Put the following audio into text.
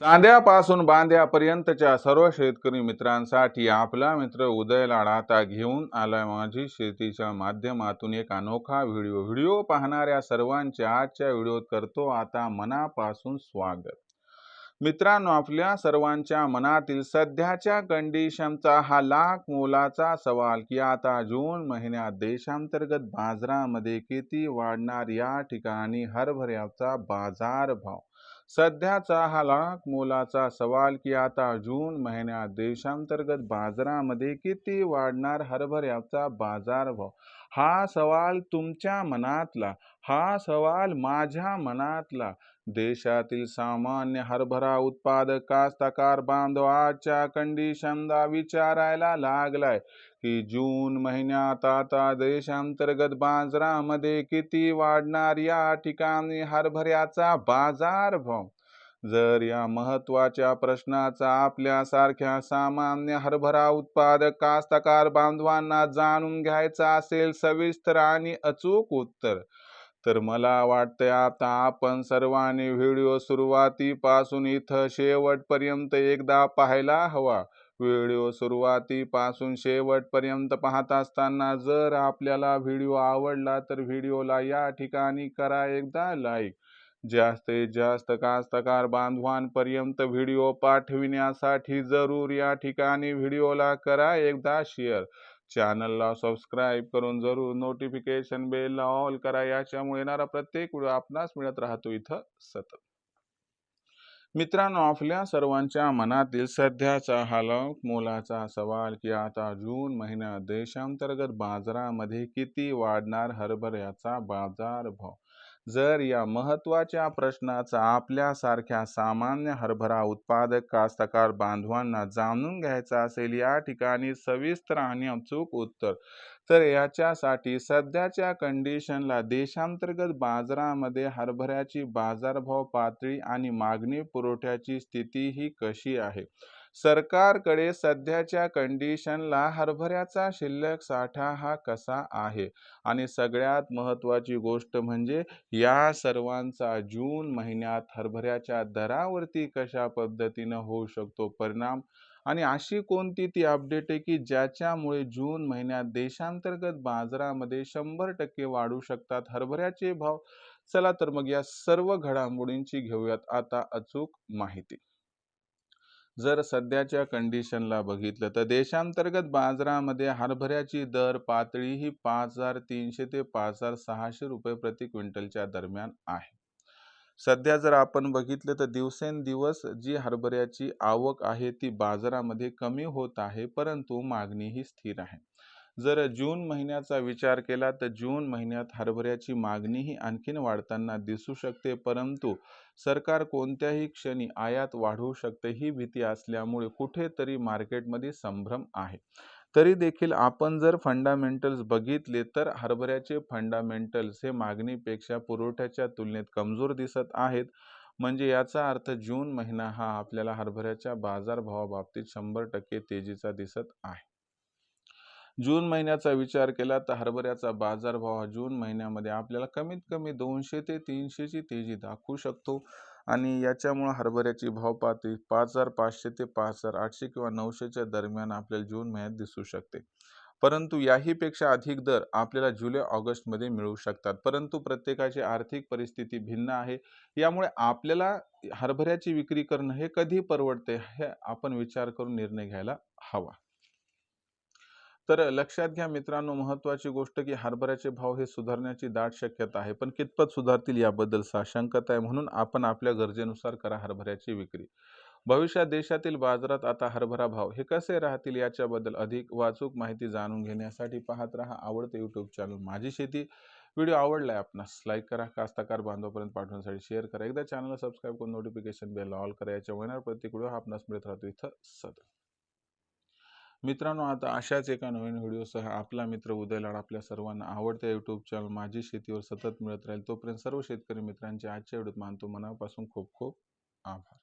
चांद्यापासून बांद्यापर्यंतच्या सर्व शेतकरी मित्रांसाठी आपला मित्र उदय लाडाता घेऊन आला माझी शेतीच्या माध्यमातून एक अनोखा व्हिडिओ. व्हिडिओ पाहणाऱ्या सर्वांचे आजच्या व्हिडिओत करतो आता मनापासून स्वागत. मित्रांनो आपल्या सर्वांच्या मनातील सध्याच्या कंडिशनचा हा लाख मोलाचा सवाल की आता जून महिन्यात देशांतर्गत बाजारामध्ये किती वाढणार या ठिकाणी हरभऱ्याचा बाजारभाव? सध्याचा हा लाख मोलाचा सवाल की आता जून महिन्यात देशांतर्गत बाजारामध्ये किती वाढणार हरभऱ्याचा बाजारभाव? हा सवाल तुमच्या मनातला हा सवाल माझ्या मनातला. देशातील सामान्य हरभरा उत्पादक कास्तकार बांधव आजच्या कंडिशनला विचारायला लागलाय. की जून महिन्यात आता देशांतर्गत बाजारामध्ये किती वाढणार या ठिकाणी हरभऱ्याचा बाजारभाव जर या महत्त्वाच्या प्रश्नाचा आपल्यासारख्या सामान्य हरभरा उत्पादक कास्तकार बांधवांना जाणून घ्यायचा असेल सविस्तर आणि अचूक उत्तर तर मला वाटतंय आता आपण सर्वांनी व्हिडिओ सुरुवातीपासून इथं शेवटपर्यंत एकदा पाहायला हवा. व्हिडिओ सुरुवातीपासून शेवटपर्यंत पाहत असताना जर आपल्याला व्हिडिओ आवडला तर व्हिडिओला या ठिकाणी करा एकदा लाईक जास्तीत जास्त कास्तकार बांधवांपर्यंत व्हिडिओ पाठविण्यासाठी जरूर या ठिकाणी व्हिडिओला करा एकदा शेअर चॅनलला सबस्क्राईब करून जरूर नोटिफिकेशन बेलला ऑल करा. याच्यामुळे येणारा प्रत्येक व्हिडिओ आपणास मिळत राहतो इथं सतत. मित्रांनो आपल्या सर्वांच्या मनातील सध्याचा हलक मोलाचा सवाल की आता जून महिन्यात देशांतर्गत बाजारामध्ये किती वाढणार हरभऱ्याचा बाजारभाव? जर या महत्त्वाच्या प्रश्नाचा आपल्यासारख्या सामान्य हरभरा उत्पादक कास्तकार बांधवांना जाणून घ्यायचा असेल या ठिकाणी सविस्तर आणि अचूक उत्तर. तर याच्यासाठी सध्याच्या कंडिशनला देशांतर्गत बाजारामध्ये हरभऱ्याची बाजारभाव पातळी आणि मागणी पुरवठ्याची स्थिती ही कशी आहे? सरकारकडे सध्याच्या कंडिशनला हरभऱ्याचा शिल्लक साठा हा कसा आहे? आणि सगळ्यात महत्त्वाची गोष्ट म्हणजे या सर्वांचा जून महिन्यात हरभऱ्याच्या दरावरती कशा पद्धतीनं होऊ शकतो परिणाम? आणि अशी कोणती ती अपडेट आहे की ज्याच्यामुळे जून महिन्यात देशांतर्गत बाजारामध्ये शंभर टक्के वाढू शकतात हरभऱ्याचे भाव? चला तर मग या सर्व घडामोडींची घेऊयात. आता अचूक माहिती. जर सध्याच्या कंडिशनला बघितलं तर देशांतर्गत बाजारामध्ये हरभऱ्याची दर पातळी ही पाच हजार तीनशे ते पाच हजार सहाशे रुपये प्रति क्विंटलच्या दरम्यान आहे. सध्या जर आपण बघितलं तर दिवसेंदिवस जी हरभऱ्याची आवक आहे ती बाजारामध्ये कमी होत आहे परंतु मागणी ही स्थिर आहे. जर जून महिन्याचा विचार केला तर जून महिन्यात हरभऱ्याची मागणीही आणखीन वाढताना दिसू शकते परंतु सरकार कोणत्याही क्षणी आयात वाढवू शकते ही भीती असल्यामुळे कुठेतरी मार्केटमध्ये संभ्रम आहे. तरी देखील आपण जर फंडामेंटल्स बघितले तर हरभऱ्याचे फंडामेंटल्स हे मागणीपेक्षा पुरवठ्याच्या तुलनेत कमजोर दिसत आहेत. म्हणजे याचा अर्थ जून महिना हा आपल्याला हरभऱ्याच्या बाजारभावाबाबतीत शंभर टक्के तेजीचा दिसत आहे. जून महिन्याचा विचार केला तर हरभऱ्याचा बाजारभाव हा जून महिन्यामध्ये आपल्याला कमीत कमी दोनशे ते तीनशेची तेजी दाखवू शकतो. आणि याच्यामुळं हरभऱ्याची भाव पातळी पाच हजार पाचशे ते पाच हजार आठशे किंवा नऊशेच्या दरम्यान आपल्याला जून महिन्यात दिसू शकते. परंतु याहीपेक्षा अधिक दर आपल्याला जुलै ऑगस्टमध्ये मिळू शकतात. परंतु प्रत्येकाची आर्थिक परिस्थिती भिन्न आहे. यामुळे आपल्याला हरभऱ्याची विक्री करणं हे कधी परवडते हे आपण विचार करून निर्णय घ्यायला हवा. तर लक्षात घ्या मित्रांनो महत्त्वाची गोष्ट की हरभऱ्याचे भाव हे सुधारण्याची दाट शक्यता आहे. पण कितपत सुधारतील याबद्दल साशंकता आहे म्हणून आपण आपल्या गरजेनुसार करा हरभऱ्याची विक्री. भविष्यात देशातील बाजारात आता हरभरा भाव हे कसे राहतील याच्याबद्दल अधिक वाचूक माहिती जाणून घेण्यासाठी पाहत राहा आवडते यूट्यूब चॅनल माझी शेती व्हिडिओ आवडला आहे आपणास लाईक करा. कास्ताकार बांधवापर्यंत पाठवण्यासाठी शेअर करा. एकदा चॅनलला सबस्क्राईब करून नोटिफिकेशन बेल ऑल करा. याच्या होणार प्रत्येक व्हिडिओ हा आपणास मिळत राहतो. इथं सतत मित्रांनो आता अशाच एका नवीन व्हिडिओसह आपला मित्र उदय लाड आपल्या सर्वांना आवडत्या यूट्यूब चॅनल माझी शेतीवर सतत मिळत राहील. तोपर्यंत सर्व शेतकरी मित्रांचे आजच्या व्हिडिओत मानतो मनापासून खूप खूप आभार.